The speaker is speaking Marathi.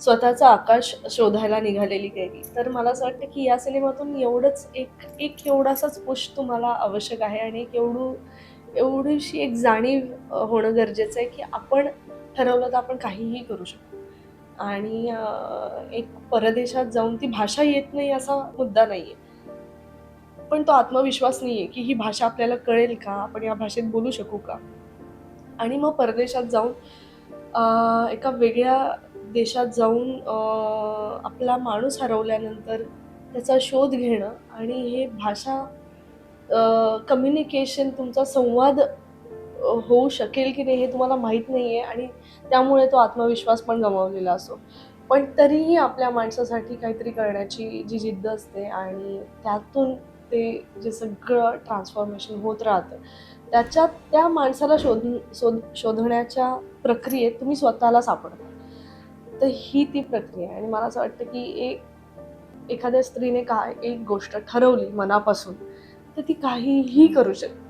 स्वतःचा आकाश शोधायला निघालेली गेली. तर मला असं वाटतं की या सिनेमातून एवढंच एक एक एवढासाच पुश तुम्हाला आवश्यक आहे आणि एक एवढू एवढीशी एक जाणीव होणं गरजेचं आहे की आपण ठरवलं तर आपण काहीही करू शकतो आणि एक परदेशात जाऊन ती भाषा येत नाही असा मुद्दा नाही आहे पण तो आत्मविश्वास नाही आहे की ही भाषा आपल्याला कळेल का? आपण या भाषेत बोलू शकू का? आणि मग परदेशात जाऊन एका वेगळ्या देशात जाऊन आपला माणूस हरवल्यानंतर त्याचा शोध घेणं आणि हे भाषा कम्युनिकेशन तुमचा संवाद होऊ शकेल की नाही हे तुम्हाला माहीत नाही आहे आणि त्यामुळे तो आत्मविश्वास पण गमावलेला असतो पण तरीही आपल्या माणसासाठी काहीतरी करण्याची जी जिद्द असते आणि त्यातून ते जे सगळं ट्रान्सफॉर्मेशन होत राहतं त्याच्यात त्या माणसाला शोध शोध शोधण्याच्या प्रक्रियेत तुम्ही स्वतःला सापडता. तर ही ती प्रक्रिया आहे. आणि मला असं वाटतं की एक एखाद्या स्त्रीने काय एक गोष्ट ठरवली मनापासून तर ती काहीही करू शकते.